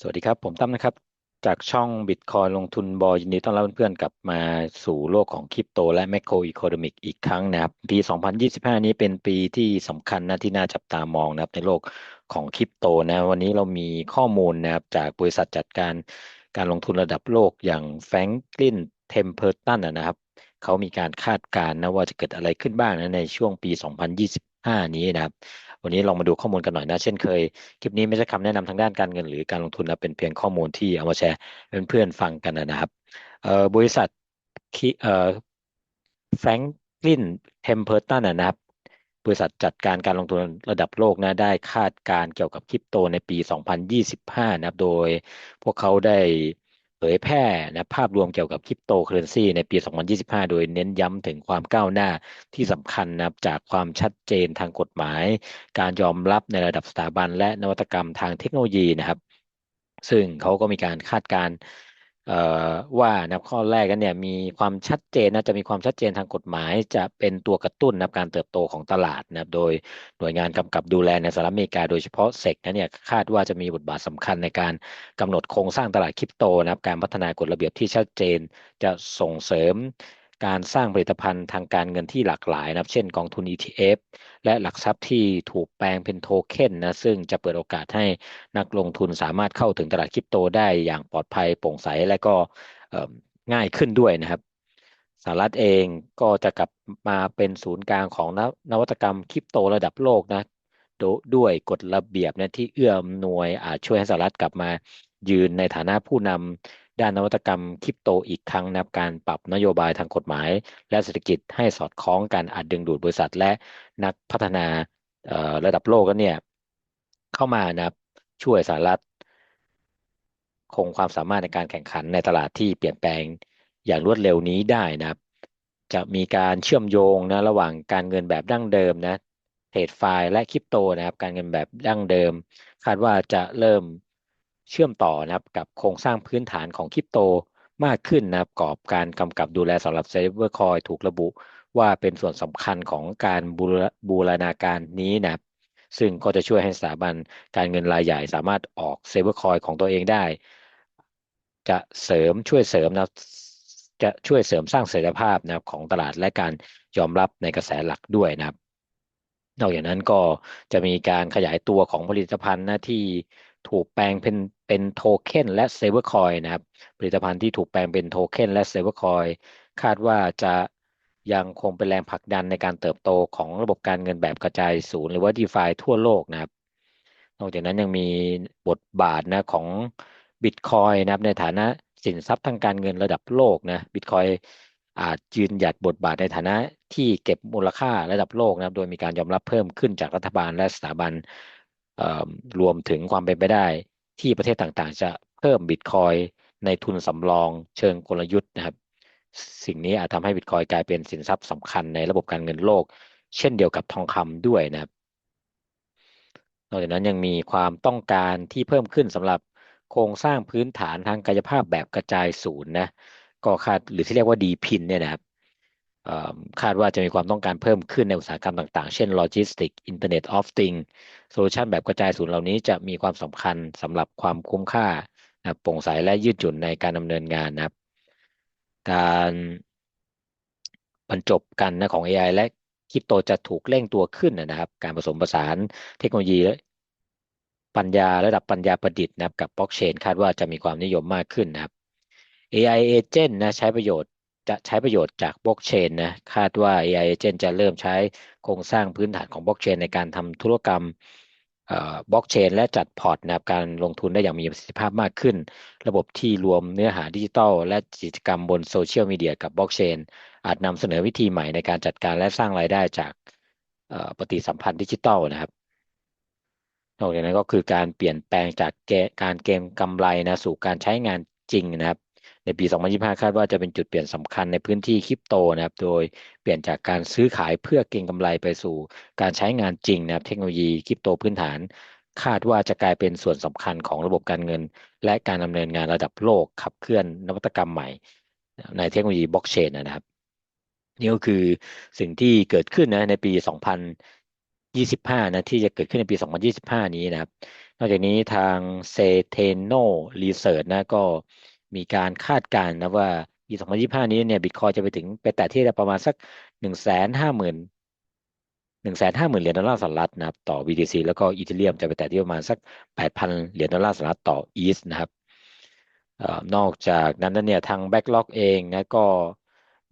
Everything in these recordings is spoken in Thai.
สวัสดีครับ ผมตั้มนะครับ จากช่องบิตคอยลงทุนบอยินดีต้อนรับเพื่อนๆกลับมาสู่โลกของคริปโตและแม c โ o อีโคโนมิกอีกครั้งนะครับ ปี 2025 นี้เป็นปีที่สำคัญนะที่น่าจับตามองนะครับในโลกของคริปโตนะ วันนี้เรามีข้อมูลนะครับจากบริษัทจัดการการลงทุนระดับโลกอย่างแฟรงกลินเทมเพอร์ตันนะครับ เขามีการคาดการณ์นะว่าจะเกิดอะไรขึ้นบ้างนะในช่วงปี 2025 นี้นะครับ วันนี้ลองมาดูข้อมูลกันหน่อยนะ เช่นเคย คลิปนี้ไม่ใช่คำแนะนำทางด้านการเงินหรือการลงทุนนะเป็นเพียงข้อมูลที่เอามาแชร์เพื่อนๆฟังกันนะครับเอ่อบริษัทคิเอ่อแฟรงกลินเทมเพอร์ตันนะครับบริษัทจัดการการลงทุนระดับโลกนะได้คาดการเกี่ยวกับคริปโตในปี 2025 นะครับ โดยพวกเขาได้ เผยแพร่นะภาพรวมเกี่ยวกับคริปโตเคอเรนซีในปี 2025 โดยเน้นย้ำถึงความก้าวหน้าที่สำคัญนะจากความชัดเจนทางกฎหมาย การยอมรับในระดับสถาบันและนวัตกรรมทางเทคโนโลยีนะครับ ซึ่งเขาก็มีการคาดการณ ว่านะข้อแรกกันเนี่ยมีความชัดเจนนะจะมีความชัดเจนทางกฎหมาย จะเป็นตัวกระตุ้นนะการเติบโตของตลาดนะโดยหน่วยงานกำกับดูแลในสหรัฐอเมริกาโดยเฉพาะเซกนะเนี่ยคาดว่าจะมีบทบาทสำคัญในการกำหนดโครงสร้างตลาดคริปโตนะครับการพัฒนากฎระเบียบที่ชัดเจนจะส่งเสริม การสร้างผลิตภัณฑ์ทางการเงินที่หลากหลายนะครับ เช่นกองทุน ETF และหลักทรัพย์ที่ถูกแปลงเป็นโทเค็นนะซึ่งจะเปิดโอกาสให้นักลงทุนสามารถเข้าถึงตลาดคริปโตได้อย่างปลอดภัยโปร่งใสและก็ง่ายขึ้นด้วยนะครับสหรัฐเองก็จะกลับมาเป็นศูนย์กลางของนวัตกรรมคริปโตระดับโลกนะด้วยกฎระเบียบนะที่เอื้ออำนวยอาจช่วยให้สหรัฐกลับมายืนในฐานะผู้นำ ด้านนวัตกรรมคริปโตอีกครั้งนับการปรับนโยบายทางกฎหมาย และเศรษฐกิจให้สอดคล้องกันอาจดึงดูดบริษัทและนักพัฒนาระดับโลกกันเนี่ยเข้ามานะช่วยสหรัฐ คงความสามารถในการแข่งขันในตลาดที่เปลี่ยนแปลงอย่างรวดเร็วนี้ได้นะครับ จะมีการเชื่อมโยงนะระหว่างการเงินแบบดั้งเดิมนะเทรดไฟล์และคริปโตนะครับ การเงินแบบดั้งเดิม คาดว่าจะเริ่ม เชื่อมต่อนะครับกับโครงสร้างพื้นฐานของคริปโตมากขึ้นนะครับกรอบการกำกับดูแลสำหรับเซเวอร์คอยถูกระบุ ว่าเป็นส่วนสำคัญของการบูรณาการนี้นะครับซึ่งก็จะช่วยให้สถาบันการเงินรายใหญ่สามารถออกเซเวอร์คอยของตัวเองได้ จะเสริมช่วยเสริมนะจะช่วยเสริมสร้างเสถียรภาพนะครับของตลาดและการยอมรับในกระแสหลักด้วยนะครับ นอกจากนั้นก็จะมีการขยายตัวของผลิตภัณฑ์หน้าที่ ถูกแปลงเป็นเป็นโทเค็นและเซเวอร์คอยนะครับ ผลิตภัณฑ์ที่ถูกแปลงเป็นโทเค็นและเซเวอร์คอยคาดว่าจะยังคงเป็นแรงผลักดันในการเติบโตของระบบการเงินแบบกระจายศูนย์หรือว่า DeFi ทั่วโลกนะครับ นอกจากนั้นยังมีบทบาทนะของบิตคอยนะครับในฐานะสินทรัพย์ทางการเงินระดับโลกนะบิตคอยอาจยืนหยัดบทบาทในฐานะที่เก็บมูลค่าระดับโลกนะครับ โดยมีการยอมรับเพิ่มขึ้นจากรัฐบาลและสถาบัน รวมถึงความเป็นไปได้ที่ประเทศต่างๆ จะเพิ่มบิตคอยในทุนสำรองเชิงกลยุทธ์นะครับ สิ่งนี้อาจทำให้บิตคอยกลายเป็นสินทรัพย์สำคัญในระบบการเงินโลก เช่นเดียวกับทองคำด้วยนะครับ นอกจากนั้นยังมีความต้องการที่เพิ่มขึ้นสำหรับโครงสร้างพื้นฐานทางกายภาพแบบกระจายศูนย์นะก็คาดหรือที่เรียกว่าดีพินเนี่ยนะครับ คาดว่าจะมีความต้องการเพิ่มขึ้นในอุตสาหกรรมต่างๆ เช่นโลจิสติกอินเทอร์เน็ตออฟติงโซลูชันแบบกระจายศูนย์เหล่านี้จะมีความสำคัญสำหรับความคุ้มค่านะโปร่งใสและยืดหยุ่นในการดำเนินงานนะครับ การบรรจบกันนะของ AI และคริปโตจะถูกเร่งตัวขึ้นนะครับ การผสมผสานเทคโนโลยีปัญญาระดับปัญญาประดิษฐ์นะครับกับบล็อกเชนคาดว่าจะมีความนิยมมากขึ้นนะครับ AI Agent นะใช้ประโยชน์ จะใช้ประโยชน์จากบล็อกเชนนะคาดว่า AI Agent จะเริ่มใช้โครงสร้างพื้นฐานของบล็อกเชนในการทำธุรกรรมบล็อกเชนและจัดพอร์ตนะครับการลงทุนได้อย่างมีประสิทธิภาพมากขึ้น ระบบที่รวมเนื้อหาดิจิทัล และกิจกรรมบนโซเชียลมีเดียกับบล็อกเชนอาจนำเสนอวิธีใหม่ในการจัดการและสร้างรายได้จากปฏิสัมพันธ์ดิจิทัลนะครับนอกจากนั้นก็คือการเปลี่ยนแปลงจากการเกมกำไรนะสู่การใช้งานจริงนะครับ ในปี 2025 คาดว่าจะเป็นจุดเปลี่ยนสำคัญในพื้นที่คริปโตนะครับ โดยเปลี่ยนจากการซื้อขายเพื่อเก็งกำไรไปสู่การใช้งานจริงนะครับ เทคโนโลยีคริปโตพื้นฐาน คาดว่าจะกลายเป็นส่วนสำคัญของระบบการเงิน และการดำเนินงานระดับโลกขับเคลื่อนนวัตกรรมใหม่ ในเทคโนโลยีบล็อกเชนนะครับนี่ก็คือสิ่งที่เกิดขึ้นนะในปี 2000 2025 นะที่จะเกิดขึ้นในปี 2025 นี้นะครับ นอกจากนี้ทางเซเทโนรีเสิร์ชนะก็ มีการคาดการณ์นะว่าปี2025นี้เนี่ยบิตคอยจะไปถึงไปแตะที่ประมาณสัก1 5 0 0 0 0 1 5 0 0 0 0เหรียญดอลลาร์สหรัฐนะครับต่อ BTC แล้วก็อีเทเรียมจะไปแตะที่ประมาณสัก8,000เหรียญดอลลาร์สหรัฐต่อ ETH นะครับนอกจากนั้นเนี่ยทาง Backlog เองนะก็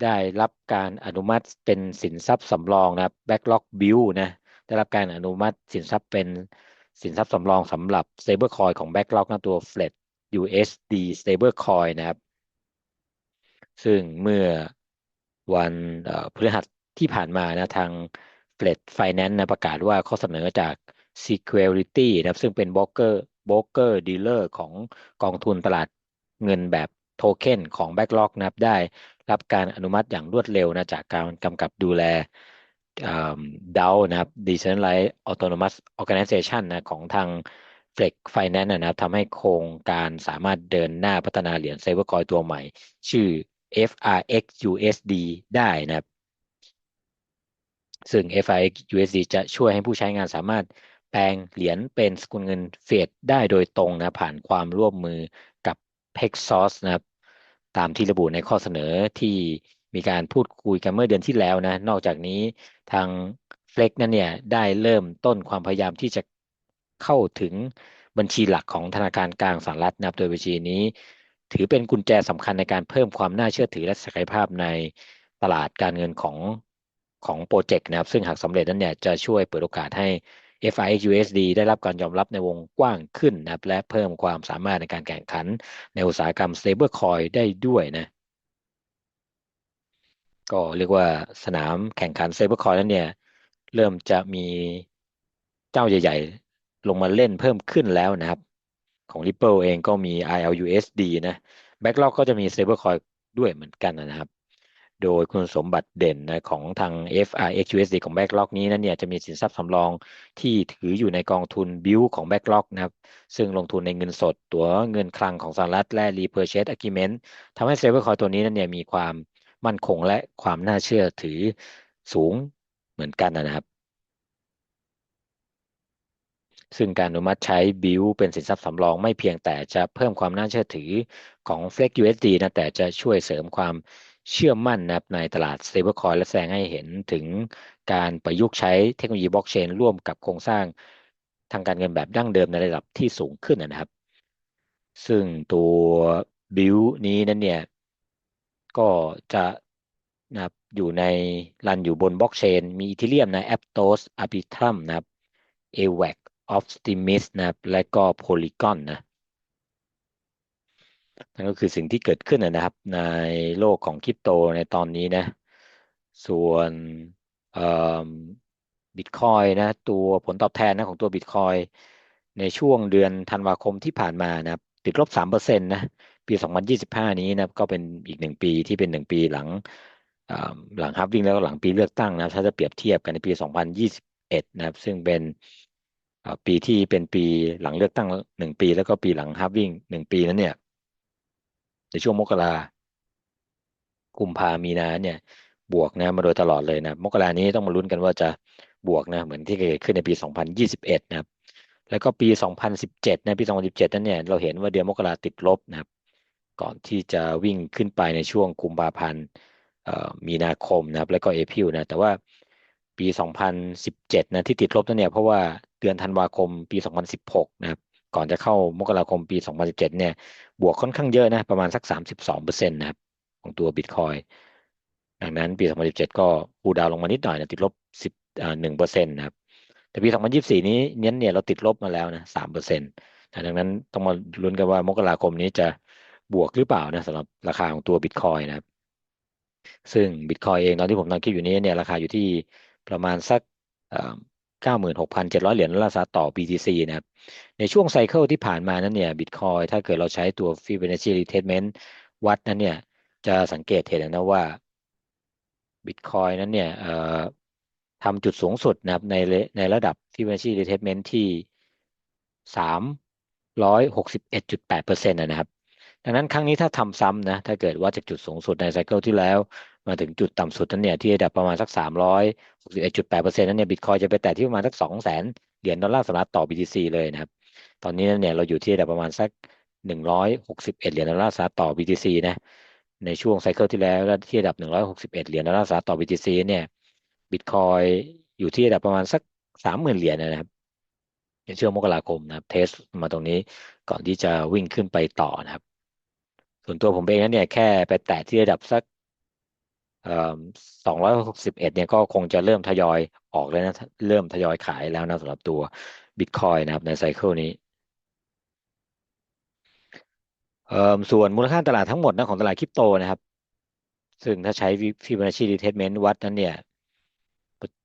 ได้รับการอนุมัติเป็นสินทรัพย์สำรองนะครับ Backlog Bill นะได้รับการอนุมัติสินทรัพย์เป็นสินทรัพย์สำรองสำหรับ Stablecoin ของ Backlog นะตัว FLET USD Stablecoin นะครับ ซึ่งเมื่อวันพฤหัสที่ผ่านมานะทาง FLET Finance นะประกาศว่าข้อเสนอจาก Security นะครับ ซึ่งเป็น broker broker dealer ของกองทุนตลาดเงินแบบโทเค็นของ Backlog นะครับได้รับการอนุมัติอย่างรวดเร็วนะจากการกำกับดูแลดาวนะครับ Decentralized Autonomous Organization นะของทาง Flex Finance นะครับทำให้โครงการสามารถเดินหน้าพัฒนาเหรียญ Stablecoin ตัวใหม่ ชื่อ FRX USD ได้นะครับ ซึ่ง FRX USD จะช่วยให้ผู้ใช้งานสามารถแปลงเหรียญเป็นสกุลเงินเฟดได้โดยตรงนะผ่านความร่วมมือกับ Paxos นะครับ ตามที่ระบุในข้อเสนอที่มีการพูดคุยกันเมื่อเดือนที่แล้วนะ นอกจากนี้ทาง Flex นั้นเนี่ยได้เริ่มต้นความพยายามที่จะ เข้าถึงบัญชีหลักของธนาคารกลางสหรัฐนะครับโดยบัญชีนี้ ถือเป็นกุญแจสำคัญในการเพิ่มความน่าเชื่อถือและศักยภาพในตลาดการเงินของของโปรเจกต์นะครับ ซึ่งหากสำเร็จนั้นเนี่ยจะช่วยเปิดโอกาสให้ FIUSD ได้รับการยอมรับในวงกว้างขึ้นนะครับ และเพิ่มความสามารถในการแข่งขัน ในอุตสาหกรรม Stablecoin ได้ด้วยนะ ก็เรียกว่าสนามแข่งขัน Stablecoin นั้นเนี่ย เริ่มจะมีเจ้าใหญ่ ๆ ลงมาเล่นเพิ่มขึ้นแล้วนะครับ ของ Ripple เองก็มี ILUSD นะ Backlog ก็จะมี Stablecoin ด้วยเหมือนกันนะครับ โดยคุณสมบัติเด่นนะของทาง FRXUSD ของ Backlog นี้นั้นเนี่ยจะมีสินทรัพย์สำรองที่ถืออยู่ในกองทุน Bill ของ Backlog นะครับ ซึ่งลงทุนในเงินสด ตัวเงินคลังของสหรัฐและ Repurchase Agreement ทำให้ Stablecoin ตัวนี้นั้นเนี่ยมีความมั่นคงและความน่าเชื่อถือสูงเหมือนกันนะครับ ซึ่งการอนุมัติใช้บิลเป็นสินทรัพย์สำรองไม่เพียงแต่จะเพิ่มความน่าเชื่อถือของ Flex USD นะแต่จะช่วยเสริมความเชื่อมั่นนะครับในตลาด stablecoin และแสดงให้เห็นถึงการประยุกต์ใช้เทคโนโลยีบล็อกเชนร่วมกับโครงสร้างทางการเงินแบบดั้งเดิมในระดับที่สูงขึ้นนะครับ ซึ่งตัวบิลนี้นั้นเนี่ย ก็จะนะครับอยู่ในรันอยู่บนบล็อกเชน มีอีเทเรียมนะ Aptos Arbitrum นะครับ AWAC Optimis นะครับและก็ Polygon นะนั่นก็คือสิ่งที่เกิดขึ้นนะครับในโลกของคริปโตในตอนนี้นะ ส่วนบิตคอยนะตัวผลตอบแทนนะของตัวบิตคอยในช่วงเดือนธันวาคมที่ผ่านมานะครับติดลบสามเปอร์เซ็นต์นะปี 2025 นี้นะก็เป็นอีกหนึ่งปีที่เป็นหนึ่งปีหลังหลังฮับวิ่งแล้วก็หลังปีเลือกตั้งนะถ้าจะเปรียบเทียบกันในปี 2021 นะครับซึ่งเป็น ปีที่เป็นปีหลังเลือกตั้งหนึ่งปีแล้วก็ปีหลังฮับวิ่งหนึ่งปีนั้นเนี่ย ในช่วงมกรากุมภามีนาเนี่ยบวกนะมาโดยตลอดเลยนะมกรานี้ต้องมาลุ้นกันว่าจะบวกนะเหมือนที่เกิดขึ้นในปี 2021 นะครับ แล้วก็ปี 2017 นะปี 2017 นั้นเนี่ยเราเห็นว่าเดือนมกราติดลบนะครับ ก่อนที่จะวิ่งขึ้นไปในช่วงกุมภาพันธ์มีนาคมนะครับ แล้วก็เอพิลนะแต่ว่าปี 2017 นะที่ติดลบนั่นเนี่ยเพราะว่า เดือนธันวาคมปี 2016 นะครับ ก่อนจะเข้ามกราคมปี 2017 เนี่ย บวกค่อนข้างเยอะนะ ประมาณสัก 32%นะครับ ของตัวบิตคอยดังนั้นปี 2017 ก็ปูดาวลงมานิดหน่อยนะติดลบ10อ่า1%นะครับ แต่ปี 2024 นี้เน้นเนี่ยเราติดลบมาแล้วนะ 3%นะดังนั้นต้องมาลุ้นกันว่ามกราคมนี้จะบวกหรือเปล่านะสำหรับราคาของตัวบิตคอยนะครับซึ่งบิตคอยเองตอนที่ผมนั่งคิดอยู่นี้เนี่ยราคาอยู่ที่ประมาณสัก 96,700 เหรียญละสหรัฐต่อ BTC นะครับในช่วงไซเคิลที่ผ่านมานั้นเนี่ยบิตคอยถ้าเกิดเราใช้ตัว Fibonacci Retracement วัดนั้นเนี่ยจะสังเกตเห็นนะว่าบิตคอยนั้นเนี่ยทำจุดสูงสุดนะครับในในระดับ Fibonacci Retracement ที่ 361.8%นะครับ ดังนั้นครั้งนี้ถ้าทำซ้ำนะถ้าเกิดว่าจากจุดสูงสุดในไซเคิลที่แล้ว มาถึงจุดต่ำสุดนั้นเนี่ยที่ระดับประมาณสักสามร้อยหกสิบเอ็ดจุดแปดเปอร์เซ็นต์นั้นเนี่ยบิตคอยจะไปแตะที่ประมาณสักสองแสนเหรียญดอลลาร์สหรัฐต่อ BTC เลยนะครับ ตอนนี้เนี่ยเราอยู่ที่ระดับประมาณสักหนึ่งร้อยหกสิบเอ็ดเหรียญดอลลาร์สหรัฐต่อ BTC นะ ในช่วงไซเคิลที่แล้วที่ระดับหนึ่งร้อยหกสิบเอ็ดเหรียญดอลลาร์สหรัฐต่อ BTC เนี่ยบิตคอยอยู่ที่ระดับประมาณสักสามหมื่นเหรียญนะครับในช่วงมกราคมนะครับ เทสมาตรงนี้ก่อนที่จะวิ่งขึ้นไปต่อนะครับ ส่วนตัวผมเองนั้นเนี่ยแค่ไปแตะที่ระดับสัก สองร้อยหกสิบเอ็ดเนี่ยก็คงจะเริ่มทยอยออกแล้วนะ เริ่มทยอยขายแล้วนะสำหรับตัวบิตคอยนะครับในไซเคิลนี้ส่วนมูลค่าตลาดทั้งหมดนะของตลาดคริปโตนะครับ ซึ่งถ้าใช้ฟิบอนัชชีรีเทสเมนต์วัดนั้นเนี่ย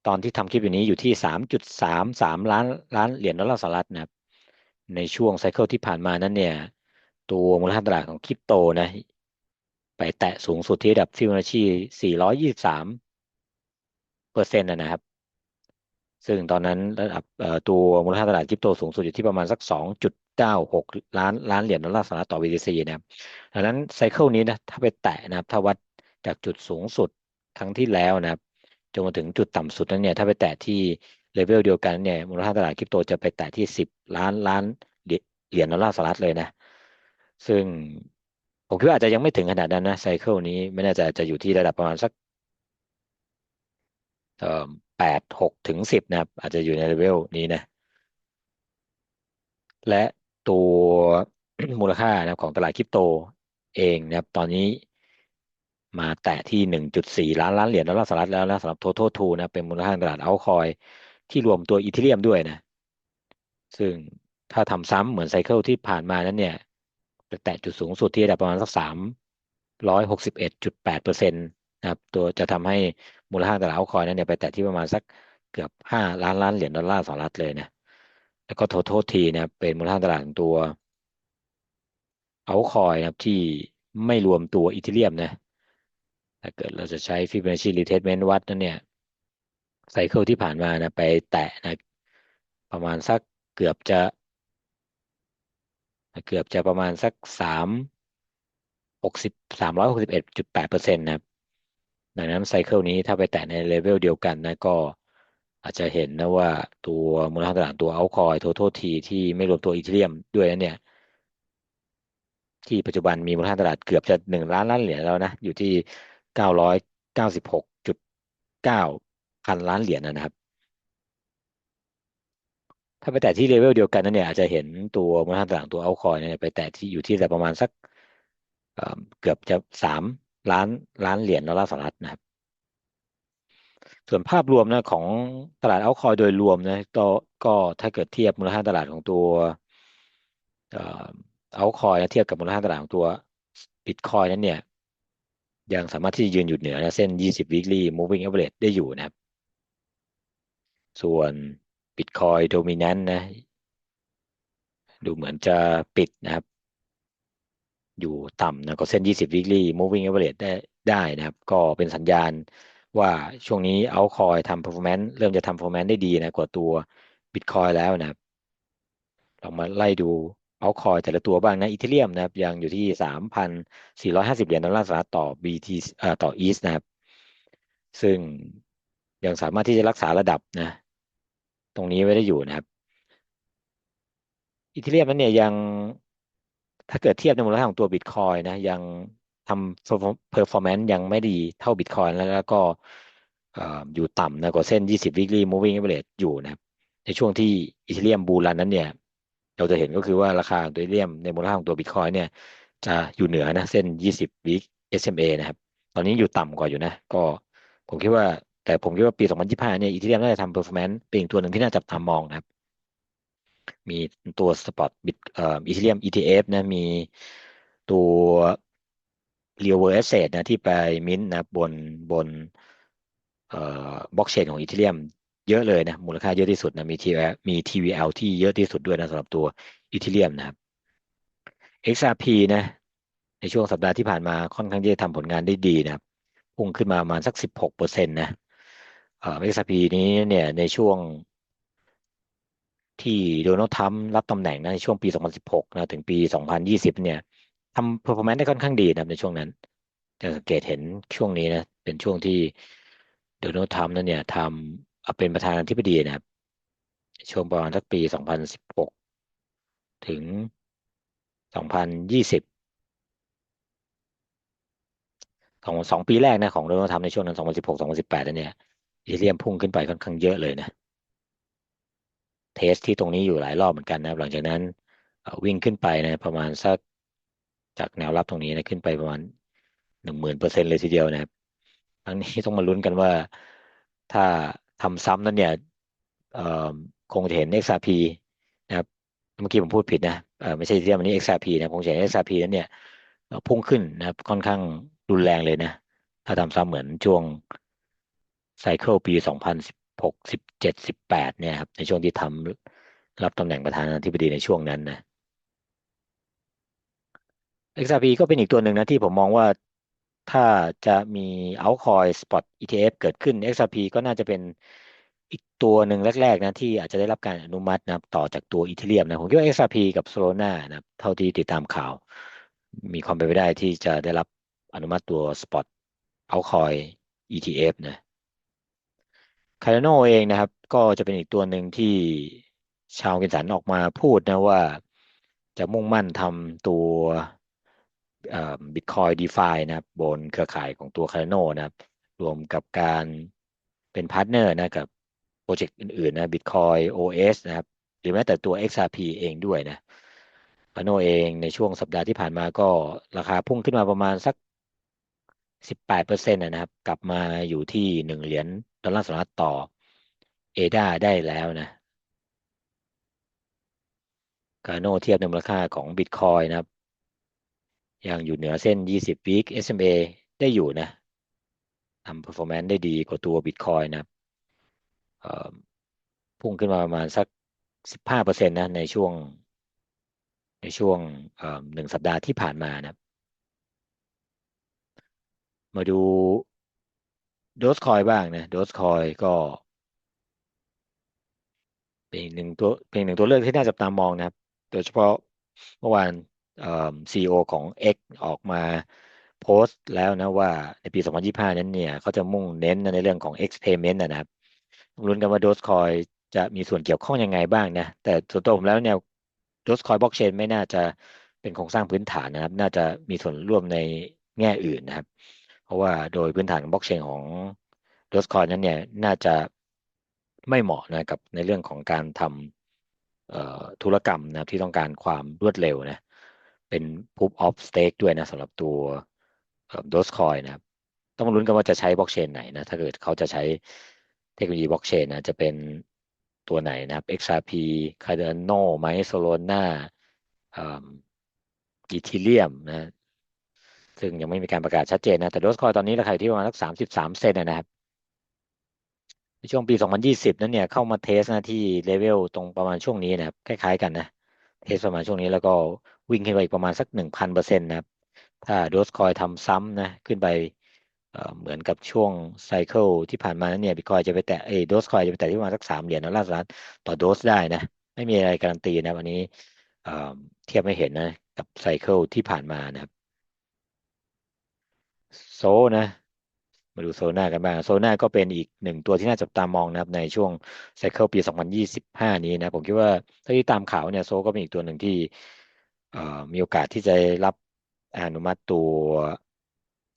ตอนที่ทำคลิปอยู่นี้อยู่ที่สามจุดสามสามล้านล้านเหรียญดอลลาร์สหรัฐนะครับ ในช่วงไซเคิลที่ผ่านมานั้นเนี่ย ตัวมูลค่าตลาดของคริปโตนะ ไปแตะสูงสุดที่ระดับฟิบนัชชีสี่ร้อยยี่สิบสามเปอร์เซ็นต์นะครับ ซึ่งตอนนั้นระดับตัวมูลค่าตลาดคริปโตสูงสุดอยู่ที่ประมาณสักสองจุดเก้าหกล้านล้านเหรียญดอลลาร์สหรัฐต่อ BTC นะครับดังนั้นไซเคิลนี้นะถ้าไปแตะนะครับ ถ้าวัดจากจุดสูงสุดครั้งที่แล้วนะครับจนมาถึงจุดต่ำสุดนั้นเนี่ยถ้าไปแตะที่เลเวลเดียวกันเนี่ยมูลค่าตลาดคริปโตจะไปแตะที่สิบล้านล้านเหรียญดอลลาร์สหรัฐเลยนะ ซึ่ง ผมคิดว่าอาจจะยังไม่ถึงขนาดนั้นนะไซเคิลนี้ไม่แน่ใจจะอยู่ที่ระดับประมาณสักแปดหกถึงสิบนะครับ อาจจะอยู่ในเลเวลนี้นะ และตัวมูลค่านะของตลาดคริปโตเองนะครับ ตอนนี้มาแตะที่หนึ่งจุดสี่ล้านล้านเหรียญดอลลาร์สหรัฐแล้วนะสำหรับ total to นะเป็นมูลค่าตลาดเอาคอยที่รวมตัวอีเทเรียมด้วยนะ ซึ่งถ้าทำซ้ำเหมือนไซเคิลที่ผ่านมานั้นเนี่ย ไปแตะจุดสูงสุดที่ระดับประมาณสักสามร้อยหกสิบเอ็ดจุดแปดเปอร์เซ็นต์นะครับตัวจะทำให้มูลค่าตลาดเอาคอยนั้นเนี่ยไปแตะที่ประมาณสักเกือบห้าล้านล้านเหรียญดอลลาร์สหรัฐเลยนะแล้วก็ total ทีนะเป็นมูลค่าตลาดของตัวเอาคอยนะครับที่ไม่รวมตัวอีเทเรียมนะถ้าเกิดเราจะใช้ฟิบอนัชชีรีเทสเมนต์วัดนั่นเนี่ยไซเคิลที่ผ่านมานะไปแตะนะประมาณสักเกือบจะ เกือบจะประมาณสักสามหกสิบสามร้อยหกสิบเอ็ดจุดแปดเปอร์เซ็นต์นะครับดังนั้นไซเคิลนี้ถ้าไปแตะในเลเวลเดียวกันนะก็อาจจะเห็นนะว่าตัวมูลค่าตลาดตัวเอาคอยโทททีที่ไม่รวมตัวอีเทเรียมด้วยนะเนี่ย ที่ปัจจุบันมีมูลค่าตลาดเกือบจะหนึ่งล้านล้านเหรียญแล้วนะ อยู่ที่เก้าร้อยเก้าสิบหกจุดเก้าพันล้านเหรียญนะครับ ถ้าไปแตะที่เลเวลเดียวกันนั่นเนี่ยอาจจะเห็นตัวมูลค่าตลาดตัวเอาคอยเนี่ยไปแตะที่อยู่ที่แต่ประมาณสักเกือบจะสามล้านล้านเหรียญดอลลาร์สหรัฐนะครับ ส่วนภาพรวมนะของตลาดเอาคอยโดยรวมนะก็ก็ถ้าเกิดเทียบมูลค่าตลาดของตัวเอาคอยนะเทียบกับมูลค่าตลาดของตัวบิตคอยนั้นเนี่ยยังสามารถที่จะยืนอยู่เหนือนะเส้น 20 weekly moving average ได้อยู่นะครับ ส่วน Bitcoin dominant นะ ดูเหมือนจะปิดนะครับ อยู่ต่ำนะก็เส้น 20 weekly moving average ได้ได้นะครับ ก็เป็นสัญญาณว่าช่วงนี้เอาคอยทำ performance เริ่มจะทำ performance ได้ดีนะกว่าตัว Bitcoin แล้วนะครับลองมาไล่ดูเอาคอยแต่ละตัวบ้างนะอีเทเรียมนะครับ ยังอยู่ที่สามพันสี่ร้อยห้าสิบเหรียญดอลลาร์สหรัฐต่อ BT เอ่อต่ออีสนะครับ ซึ่งยังสามารถที่จะรักษาระดับนะ รงนี้ไว้ได้อยู่นะครับ อีเทเรียมนั้นเนี่ยยังถ้าเกิดเทียบในมูลค่าของตัวบิตคอยนะยังทำเพอร์ฟอร์แมนซ์ยังไม่ดีเท่าบิตคอยแล้วแล้วก็อยู่ต่ำนะกว่าเส้น 20 weekly moving average อยู่นะครับในช่วงที่อีเทเรียมบูรันนั้นเนี่ย เราจะเห็นก็คือว่าราคาตัวเรียมในมูลค่าของตัวบิตคอยเนี่ยจะอยู่เหนือนะเส้น 20 week SMA นะครับ ตอนนี้อยู่ต่ำกว่าอยู่นะ ก็ผมคิดว่า แต่ผมคิดว่าปี 2025 เนี่ยอีเทเรียมน่าจะทำ performance เป็นอีกตัวหนึ่งที่น่าจับตามองนะครับ มีตัวสปอตบิตเอ่ออีเทเรียม ETF นะมีตัว real world asset นะที่ไปมิ้นนะบนบนเอ่อบล็อกเชนของอีเทเรียมเยอะเลยนะมูลค่าเยอะที่สุดนะมี TVL มี TVL ที่เยอะที่สุดด้วยนะสำหรับตัวอีเทเรียมนะครับ XRP นะในช่วงสัปดาห์ที่ผ่านมาค่อนข้างที่จะทำผลงานได้ดีนะครับ พุ่งขึ้นมาประมาณสักสิบหก เปอร์เซ็นต์นะเอ่อ XRP นี้เนี่ยในช่วงที่โดนัลด์ทรัมป์รับตำแหน่งนะในช่วงปี 2016 นะถึงปี 2020 เนี่ยทำ performance ได้ค่อนข้างดีนะในช่วงนั้น จะสังเกตเห็นช่วงนี้นะ เป็นช่วงที่โดนัลด์ทรัมป์นั้นเนี่ยทำเป็นประธานาธิบดีนะครับ ช่วงประมาณสักปีสองพันสิบหกถึงสองพันยี่สิบของสองปีแรกนะของโดนัลด์ทรัมป์ในช่วงนั้นสองพันสิบหกสองพันสิบแปดเนี่ย อีเลียมพุ่งขึ้นไปค่อนข้างเยอะเลยนะ เทสที่ตรงนี้อยู่หลายรอบเหมือนกันนะหลังจากนั้นวิ่งขึ้นไปนะประมาณสักจากแนวรับตรงนี้นะขึ้นไปประมาณหนึ่งหมื่นเปอร์เซ็นเลยทีเดียวนะครับครั้งนี้ต้องมาลุ้นกันว่าถ้าทำซ้ำนั้นเนี่ยคงจะเห็น XRP นะครับเมื่อกี้ผมพูดผิดนะไม่ใช่ที่วันนี้ XRP นะคงจะเห็น XRP นั้นเนี่ยพุ่งขึ้นนะครับค่อนข้างรุนแรงเลยนะ ถ้าทำซ้ำเหมือนช่วง ไซเคิลปีสองพันสิบหกสิบเจ็ดสิบแปดเนี่ยครับในช่วงที่ทำรับตำแหน่งประธานาธิบดีในช่วงนั้นนะ XRP ก็เป็นอีกตัวหนึ่งนะที่ผมมองว่าถ้าจะมี altcoin spot ETF เกิดขึ้น XRP ก็น่าจะเป็นอีกตัวหนึ่งแรกๆนะที่อาจจะได้รับการอนุมัตินะต่อจากตัวอีเทเรียมนะผมคิดว่า XRP กับ Solana นะเท่าที่ติดตามข่าว มีความเป็นไปได้ที่จะได้รับอนุมัติตัว spot altcoin ETF นะ Cardano เองนะครับ ก็จะเป็นอีกตัวหนึ่งที่ชาวกินสันออกมาพูดนะว่าจะมุ่งมั่นทำตัวบิตคอยดีฟานะครับ บนเครือข่ายของตัว Cardano นะครับ รวมกับการเป็นพาร์ทเนอร์นะกับโปรเจกต์อื่นๆนะ Bitcoin OS นะครับ หรือแม้แต่ตัว XRP เองด้วยนะ Cardano เองในช่วงสัปดาห์ที่ผ่านมาก็ราคาพุ่งขึ้นมาประมาณสัก 18เปอร์เซ็นต์นะครับ กลับมาอยู่ที่ 1 เหรียญ ดอลลาร์สหรัฐต่อเอดาได้แล้วนะคาโนเทียบในมูลค่าของ Bitcoin นะครับยังอยู่เหนือเส้น 20 week SMA ได้อยู่นะทำ performance ได้ดีกว่าตัว Bitcoin นะครับพุ่งขึ้นมาประมาณสัก 15%นะในช่วง ในช่วงหนึ่งสัปดาห์ที่ผ่านมานะมาดู โดสคอยบ้างนะโดสคอยก็เป็นหนึ่งตัวเป็นหนึ่งตัวเลือกที่น่าจับตามองนะครับ โดยเฉพาะเมื่อวานซีอีโอของ X ออกมาโพสต์แล้วนะว่าในปี 2025 นั้นเนี่ยเขาจะมุ่งเน้นในเรื่องของ experiment นะครับลุ้นกันว่าโดสคอยจะมีส่วนเกี่ยวข้องยังไงบ้างนะ แต่ส่วนตัวผมแล้วเนี่ยโดสคอยบล็อกเชนไม่น่าจะเป็นโครงสร้างพื้นฐานนะครับ น่าจะมีส่วนร่วมในแง่อื่นนะครับ เพราะว่าโดยพื้นฐานบล็อกเชนของโดสคอยนั้นเนี่ยน่าจะไม่เหมาะนะกับในเรื่องของการทำธุรกรรมนะที่ต้องการความรวดเร็วนะเป็น proof of stake ด้วยนะสำหรับตัว Dogecoin นะครับต้องลุ้นกันว่าจะใช้บล็อกเชนไหนนะถ้าเกิดเขาจะใช้เทคโนโลยีบล็อกเชนนะจะเป็นตัวไหนนะครับ XRP Cardano ไหม Solana อีทีเรียมนะ ซึ่งยังไม่มีการประกาศชัดเจนนะ แต่ Dogecoin ตอนนี้ราคาที่ประมาณสักสามสิบสามเซนนะครับ ในช่วงปี 2020 นั้นเนี่ยเข้ามาเทสนะที่เลเวลตรงประมาณช่วงนี้นะครับ คล้ายๆกันนะ เทสประมาณช่วงนี้แล้วก็วิ่งขึ้นไปอีกประมาณสักหนึ่งพันเปอร์เซ็นต์นะครับ ถ้าโดสคอยทำซ้ำนะ ขึ้นไปเหมือนกับช่วงไซเคิลที่ผ่านมานั้นเนี่ยบิตคอยจะไปแตะเอโดสคอยจะไปแตะที่ประมาณสักสามเหรียญดอลลาร์สหรัฐต่อโดสได้นะ ไม่มีอะไรการันตีนะวันนี้เทียบไม่เห็นนะ กับไซเคิลที่ผ่านมานะครับ โซนะ มาดูโซน่ากันบ้าง โซน่าก็เป็นอีกหนึ่งตัวที่น่าจับตามองนะครับ ในช่วงไซเคิลปี 2025 นี้นะ ผมคิดว่าถ้าที่ตามข่าวเนี่ยโซก็เป็นอีกตัวหนึ่งที่มีโอกาสที่จะรับอนุมัติตัว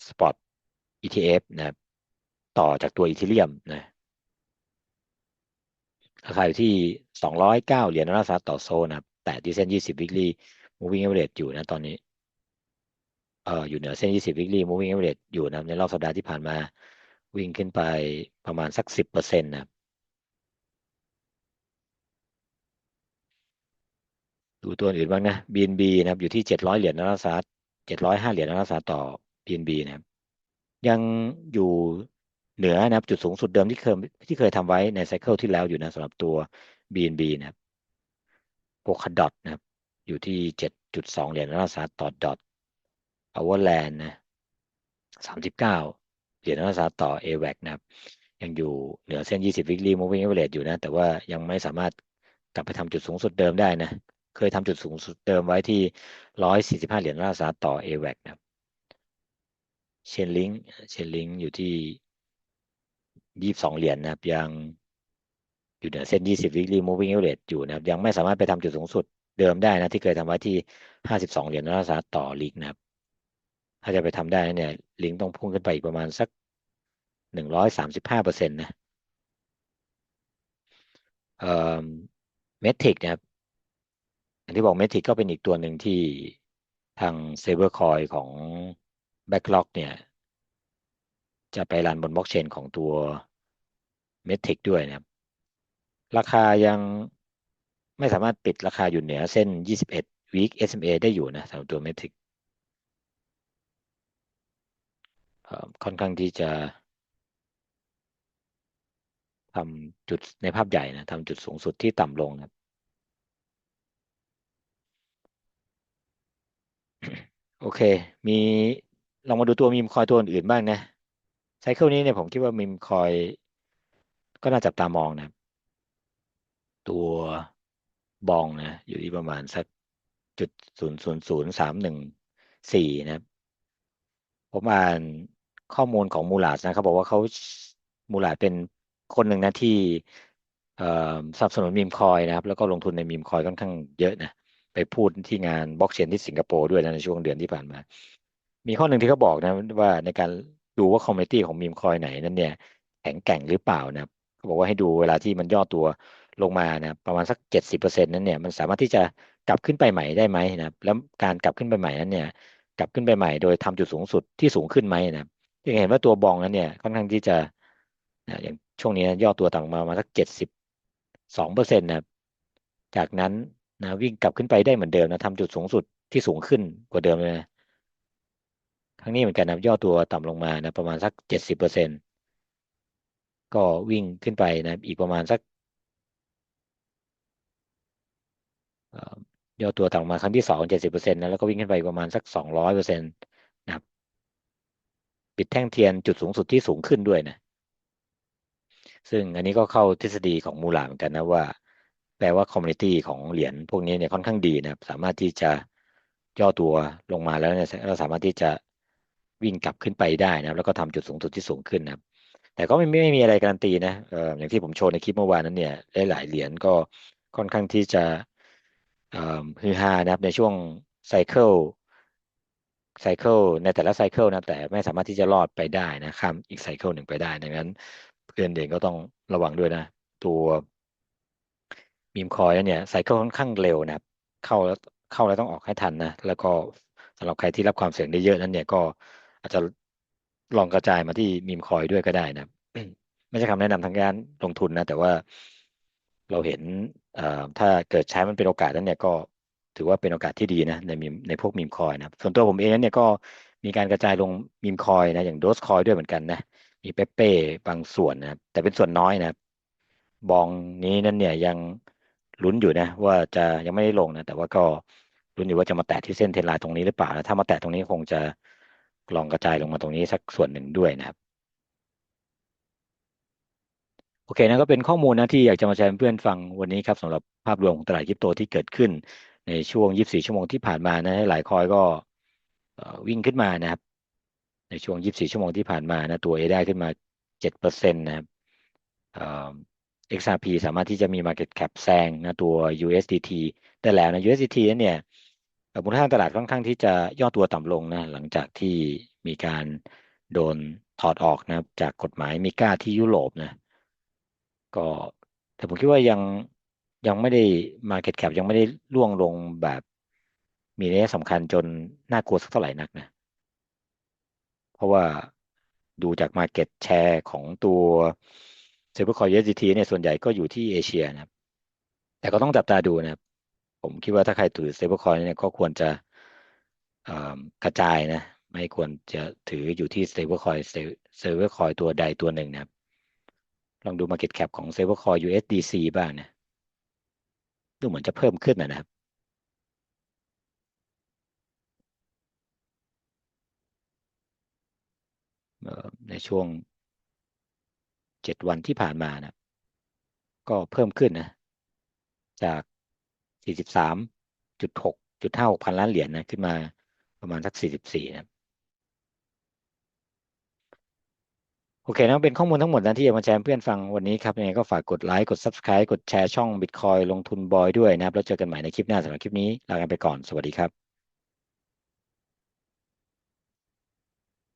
Spot ETF นะต่อจากตัวอีเทเรียมนะราคาอยู่ที่ 209 เหรียญดอลลาร์สหรัฐต่อโซนนะครับแต่ที่เส้น20 weekly moving average อยู่นะตอนนี้ เอ่ออยู่เหนือเส้น 20 weekly moving average อยู่นะในรอบสัปดาห์ที่ผ่านมา วิ่งขึ้นไปประมาณสัก 10%นะครับดูตัวอื่นบ้างนะ BNB นะครับอยู่ที่เจ็ดร้อยเหรียญดอลลาร์สหรัฐเจ็ดร้อยห้าเหรียญดอลลาร์สหรัฐต่อ BNB นะครับยังอยู่เหนือนะครับจุดสูงสุดเดิมที่เคยที่เคยทำไว้ในไซเคิลที่แล้วอยู่นะสำหรับตัว BNB นะครับโพคดอทนะครับอยู่ที่เจ็ดจุดสองเหรียญดอลลาร์สหรัฐต่อดอท อเวอร์แลนด์นะสามสิบเก้าเหรียญดอลลาสหรัฐต่อ AVAX นะครับ ยังอยู่เหนือเส้น 20 weekly moving average อยู่นะ แต่ว่ายังไม่สามารถกลับไปทำจุดสูงสุดเดิมได้นะ เคยทำจุดสูงสุดเดิมไว้ที่ 145 เหรียญดอลลาสหรัฐต่อ AVAX นะครับเชนลิงเชนลิงอยู่ที่ยี่สิบสองเหรียญนะครับ ยังอยู่เหนือเส้นยี่สิบ weekly moving average อยู่นะครับ ยังไม่สามารถไปทำจุดสูงสุดเดิมได้นะ ที่เคยทำไว้ที่ห้าสิบสองเหรียญดอลลาสหรัฐต่อลิงนะครับ ถ้าจะไปทำได้เนี่ย ลิงต้องพุ่งขึ้นไปอีกประมาณสักหนึ่งร้อยสามสิบห้าเปอร์เซ็นต์นะเอ่อเมทริกนะครับอย่างที่บอกเมทริกก็เป็นอีกตัวหนึ่งที่ทางเซเ b อร์คอยของ Backlog เนี่ย จะไปรันบนบล็อกเชนของตัวเมทริกด้วยนะครับ ราคายังไม่สามารถปิดราคาอยู่เหนือเส้น 21 week SMA ได้อยู่นะสำหรับตัวเมทริก ค่อนข้างที่จะทำจุดในภาพใหญ่นะทำจุดสูงสุดที่ต่ำลงนะโอเค มีลองมาดูตัวมีมคอยตัวอื่นบ้างนะไซเคิลนี้เนี่ยผมคิดว่ามีมคอย ก็น่าจับตามองนะ ตัวบองนะ อยู่ที่ประมาณสักจุดศูนย์ศูนย์ศูนย์สามหนึ่งสี่นะครับ ผมอ่านข้อมูลของมูลาสนะเขาบอกว่าเขามูลาสเป็นคนหนึ่งนะที่สนับสนุนมีมคอยนะครับ แล้วก็ลงทุนในมีมคอยค่อนข้างเยอะนะไปพูดที่งานบล็อกเชนที่สิงคโปร์ด้วยนะในช่วงเดือนที่ผ่านมา มีข้อหนึ่งที่เขาบอกนะว่าในการดูว่าคอมมิตี้ของมีมคอยไหนนั้นเนี่ยแข็งแกร่งหรือเปล่านะเขาบอกว่าให้ดูเวลาที่มันย่อตัวลงมานะประมาณสักเจ็ดสิบเปอร์เซ็นต์นั้นเนี่ยมันสามารถที่จะกลับขึ้นไปใหม่ได้ไหมนะแล้วการกลับขึ้นไปใหม่นั้นเนี่ย กลับขึ้นไปใหม่ โดยทำจุดสูงสุดที่สูงขึ้นไหมนะครับยังเห็นว่าตัวบองนั้นเนี่ยค่อนข้างที่จะนะอย่างช่วงนี้ย่อตัวต่างมามาสักเจ็ดสิบสองเปอร์เซ็นต์นะจากนั้นนะวิ่งกลับขึ้นไปได้เหมือนเดิมนะทำจุดสูงสุดที่สูงขึ้นกว่าเดิมเลยนะครั้งนี้เหมือนกันนะย่อตัวต่ำลงมานะประมาณสักเจ็ดสิบเปอร์เซ็นต์ก็วิ่งขึ้นไปนะอีกประมาณสัก ย่อตัวต่ำมาครั้งที่สองเจ็ดสิบเปอร์เซ็นต์นะแล้วก็วิ่งขึ้นไปประมาณสักสองร้อยเปอร์เซ็นต์นะครับปิดแท่งเทียนจุดสูงสุดที่สูงขึ้นด้วยนะ ซึ่งอันนี้ก็เข้าทฤษฎีของมูลาเหมือนกันนะว่า แปลว่าคอมมูนิตี้ของเหรียญพวกนี้เนี่ยค่อนข้างดีนะครับ สามารถที่จะย่อตัวลงมาแล้วเนี่ยเราสามารถที่จะวิ่งกลับขึ้นไปได้นะแล้วก็ทำจุดสูงสุดที่สูงขึ้นนะครับแต่ก็ไม่ไม่มีอะไรการันตีนะเอออย่างที่ผมโชว์ในคลิปเมื่อวานนั้นเนี่ยหลายเหรียญก็ค่อนข้างที่จะ ฮือฮานะครับในช่วงไซเคิลไซเคิลในแต่ละไซเคิลนะแต่ไม่สามารถที่จะรอดไปได้นะข้ามอีกไซเคิลหนึ่งไปได้ ดังนั้นเพื่อนเองก็ต้องระวังด้วยนะ ตัวมีมคอยเนี่ยไซเคิลค่อนข้างเร็วนะครับ เข้าแล้วเข้าแล้วต้องออกให้ทันนะ แล้วก็สำหรับใครที่รับความเสี่ยงได้เยอะนั้นเนี่ยก็อาจจะลองกระจายมาที่มีมคอยด้วยก็ได้นะไม่ใช่คำแนะนำทางการลงทุนนะ แต่ว่า เราเห็นถ้าเกิดใช้มันเป็นโอกาสนั้นเนี่ยก็ถือว่าเป็นโอกาสที่ดีนะในมีในพวกมีมคอยนะส่วนตัวผมเองนั้นเนี่ยก็มีการกระจายลงมีมคอยนะอย่างโดสคอยด้วยเหมือนกันนะมีเปเป้บางส่วนนะแต่เป็นส่วนน้อยนะบองนี้นั้นเนี่ยยังลุ้นอยู่นะ ว่าจะยังไม่ได้ลงนะ แต่ว่าก็ลุ้นอยู่ว่าจะมาแตะที่เส้นเทนไลน์ตรงนี้หรือเปล่าถ้ามาแตะตรงนี้คงจะลองกระจายลงมาตรงนี้สักส่วนหนึ่งด้วยนะครับ โอเคนะก็เป็นข้อมูลนะที่อยากจะมาแชร์เพื่อนฟังวันนี้ครับสำหรับภาพรวมของตลาดคริปโตที่เกิดขึ้นในช่วง 24 ชั่วโมงที่ผ่านมานะหลายคอยก็วิ่งขึ้นมานะครับ ในช่วง 24 ชั่วโมงที่ผ่านมานะตัวเอได้ขึ้นมา 7%นะครับ XRP สามารถที่จะมี Market Cap แซงนะตัว USDT ได้แล้วนะ USDT นั้นเนี่ยมูลค่าตลาดค่อนข้างที่จะย่อตัวต่ำลงนะหลังจากที่มีการโดนถอดออกนะครับจากกฎหมายมิก้าที่ยุโรปนะ ก็แต่ผมคิดว่ายังยังไม่ได้ Market Cap ยังไม่ได้ร่วงลงแบบมีนัยสำคัญจนน่ากลัวสักเท่าไหร่นักนะ เพราะว่าดูจาก Market Share ของตัวเซเบอร์คอย USDT เนี่ยส่วนใหญ่ก็อยู่ที่เอเชียนะครับ แต่ก็ต้องจับตาดูนะครับ ผมคิดว่าถ้าใครถือเซเบอร์คอยเนี่ยก็ควรจะกระจายนะ ไม่ควรจะถืออยู่ที่เซเบอร์คอยเซเบอร์คอยตัวใดตัวหนึ่งนะครับ ลองดู Market Cap ของเซเบอร์คอย USDC บ้างนะ ดูเหมือนจะเพิ่มขึ้นนะครับ ในช่วงเจ็ดวันที่ผ่านมานะ ก็เพิ่มขึ้นนะ จากสี่สิบสามจุดหกจุดห้าหกพันล้านเหรียญนะ ขึ้นมาประมาณสักสี่สิบสี่นะ โอเคนั่นเป็นข้อมูลทั้งหมดนะที่จะมาแชร์เพื่อนฟังวันนี้ครับยังไงก็ฝากกดไลค์กด Subscribe กดแชร์ช่อง Bitcoin ลงทุนบอยด้วยนะครับ แล้วเจอกันใหม่ในคลิปหน้าสำหรับคลิปนี้ลากันไปก่อนสวัสดีครับ